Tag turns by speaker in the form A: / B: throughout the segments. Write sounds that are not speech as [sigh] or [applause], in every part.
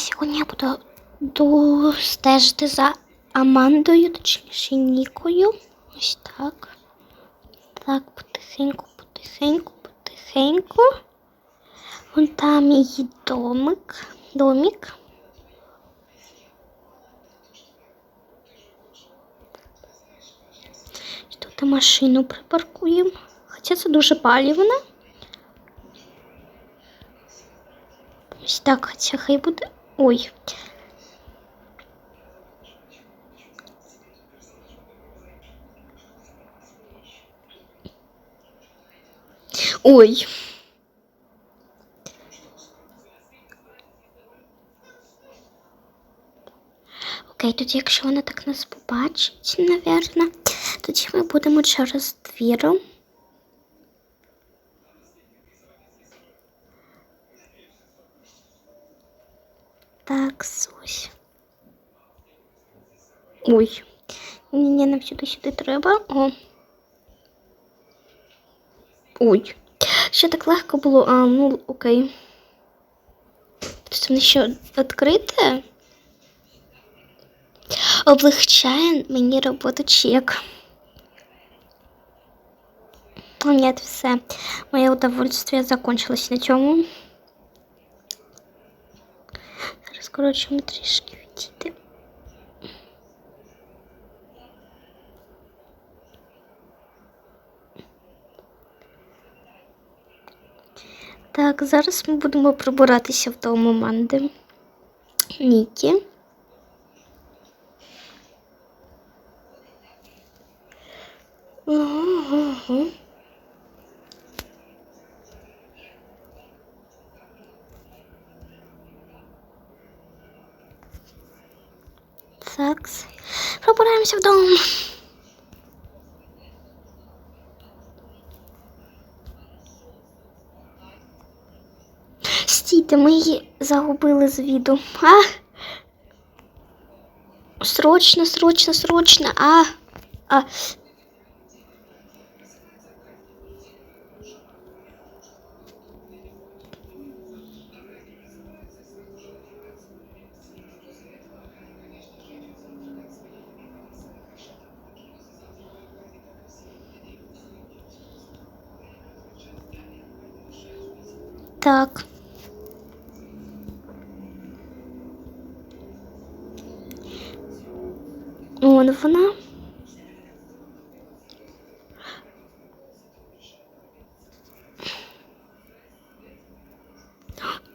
A: Сьогодні я буду, стежити за Амандою, точніше Нікою. Ось так. Так, потихеньку, потихеньку, потихеньку. Вон там її домик. Домик. Тут машину припаркуємо. Хоча це дуже палівна. Ось так, хоча хай буде. Ой. Ой. Окей, тоді, якщо вона так нас побачить, напевно, тоді ми будемо через двір. Так. Ой. Ні, нам сюди сюди треба. О. Ой. Ще так легко було. А, ну окей. Тобто воно ще відкрите. Облегчає мені роботу чек. О, ні, все. Моє удовольствие закончилось на цьому. Ми трішки відійти. Так, зараз ми будемо пробиратися в тому манди. Нікі. Так, пробираємося вдома. Стійте, ми її загубили з віду. А? Срочно, срочно, срочно. А. А. Так. Вон вона.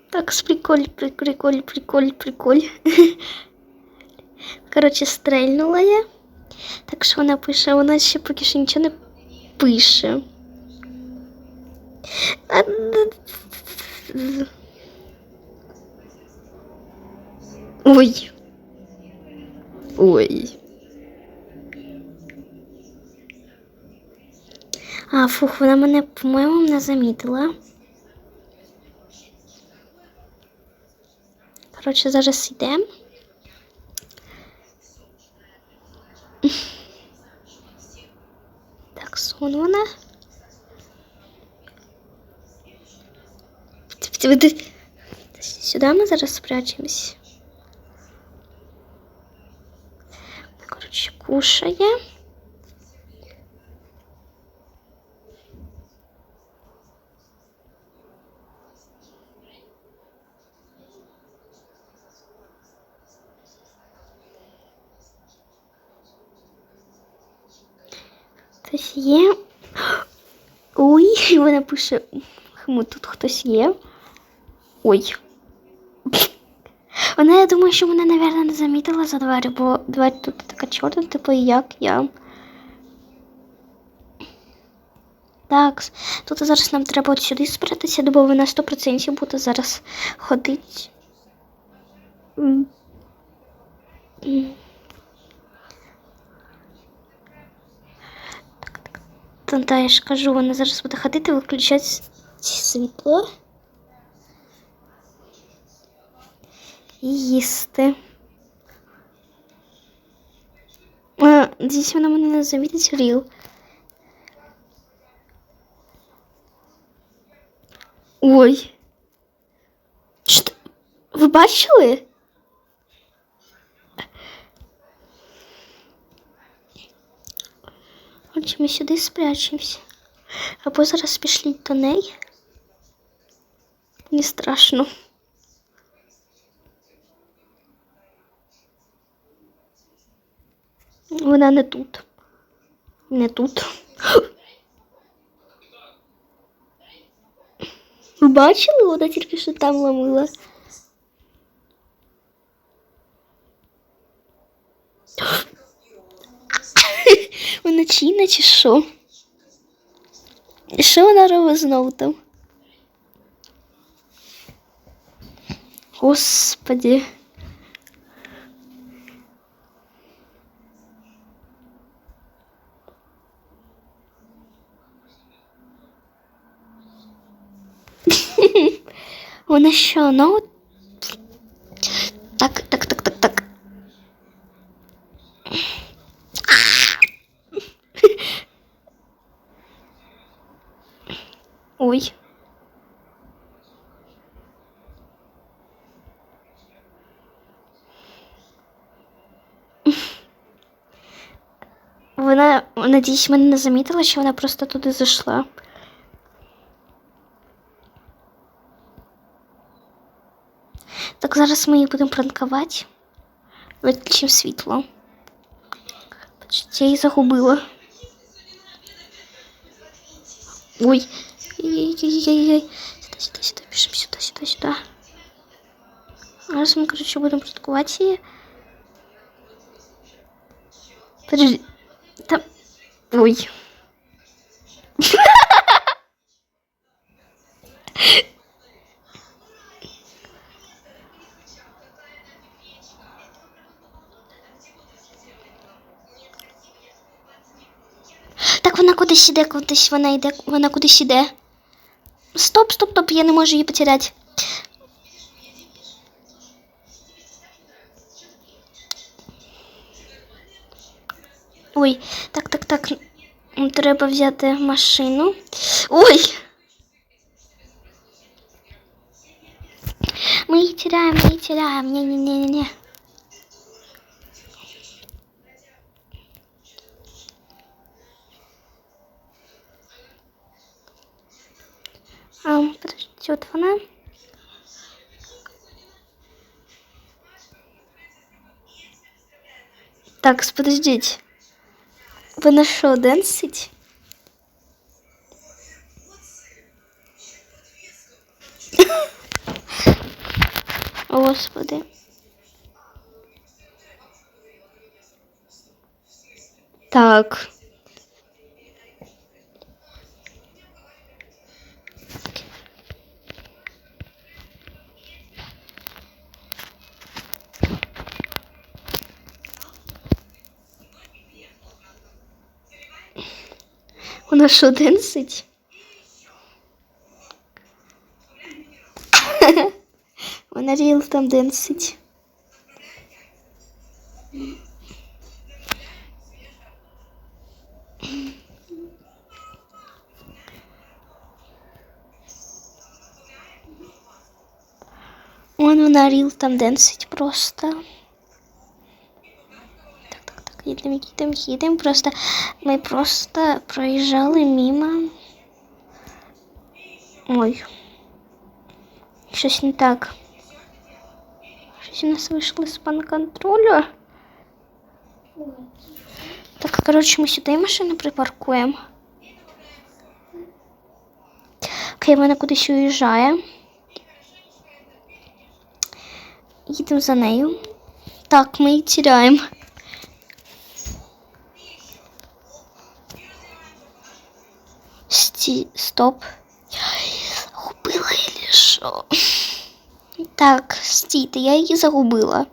A: Так, приколь, приколь, приколь, приколь. [laughs] Коротше, стрельнула я. Так що вона пише, а вона ще поки що нічого не пише. Ой. Ой. А, фух, вона мене, по-моєму, не замітила. Коротше, зараз йдемо. Так, сон вона. Сюди ми зараз спрячемось. Коротше, кушає. Хтось є. [gasps] Ой, вона пише, хму, тут хтось є. Ой. Вона, я думаю, що мене, напевно, не замітила за двері, бо двері тут така чорна, типу, як я. Так, тут зараз нам треба от сюди спрятатися, бо вона 100% буде зараз ходити. Так, так. Та, та, я ж кажу, вона зараз буде ходити, виключати світло. Їсти. Здесь вона мене не замітить ріл. Ой. Что? Ви бачили? Отже, ми сюди спрячемося. Або зараз пішліть до неї. Не страшно. Вона не тут. Не тут. Ви бачили? Вона тільки що там ломила. Вона чина чи що? Що вона робить знову там? Господи. Вона що, ну? Так, так, так, так, так. Ой. Вона, надіюсь, мене не замітила, що вона просто туди зайшла. Так, зараз ми її будемо пранкувати. Виключимо світло. Почти я її загубила. Ой. Ой-ой-ой. Сюда, сюда, сюда, пишем сюда, сюда, сюда. Зараз ми, короче, будемо пранкувати її. Подожди. Там... Ой. [laughs] кудись іде, кудись вона йде, вона кудись іде. Стоп, стоп, стоп, я не можу її потеряти. Ой, так, так, так. Треба взяти машину. Ой! Ми її теряємо, ми її теряємо. Ні-ні-ні-ні. Подождите, вот вона. Так, подождите. Вона що, денсить? [laughs] Господи. Так. Вона що денсить? Вона ріл там денсить. Вон вона ріл там денсить просто. Їдемо, їдемо, їдемо. Просто ми просто проїжджали мимо. Ой. Щось не так. Щось у нас вийшло з-пан контролю. Так, коротше, ми сюди машину припаркуємо. Окей, кудись уїжджає. Їдемо за нею. Так, ми її тіряємо. Сті, стоп. Я її загубила или що? Так, стійте, я її загубила.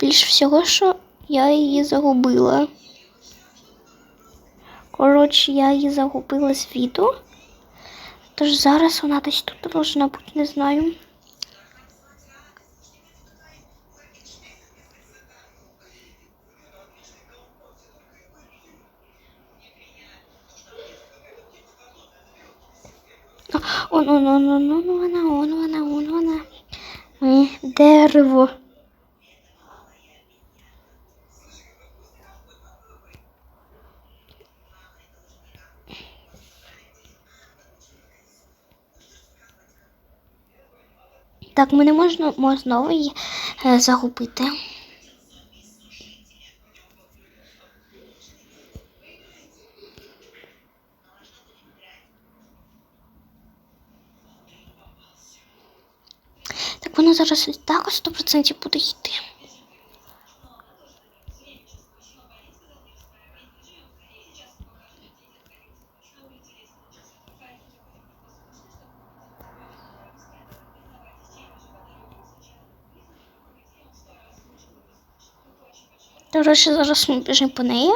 A: Більш всього, що я її загубила. Коротше, я її загубила з віду. Тож зараз вона десь тут должна бути, не знаю. Он, он, он, он, он, вона, он, вона, он, вона. Ми дерево. Так, ми не можна можна знову її е, загубити. Так вона зараз і так 100% буде йти. До речі, зараз ми біжимо по неї.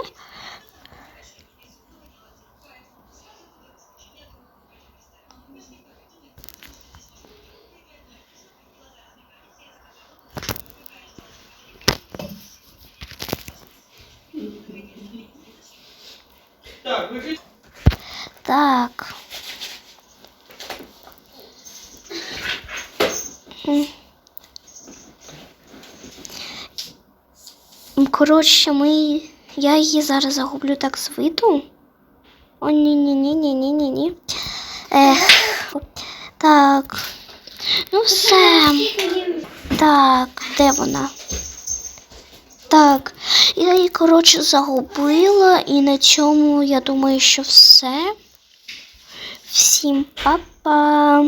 B: Так,
A: Коротше, ми. Я її зараз загублю так з виду. О, ні, ні, ні, ні, ні, ні, ні. Ех. Так. Ну все. Так, де вона? Так, я її, коротше, загубила, і на цьому я думаю, що все. Всім па-па.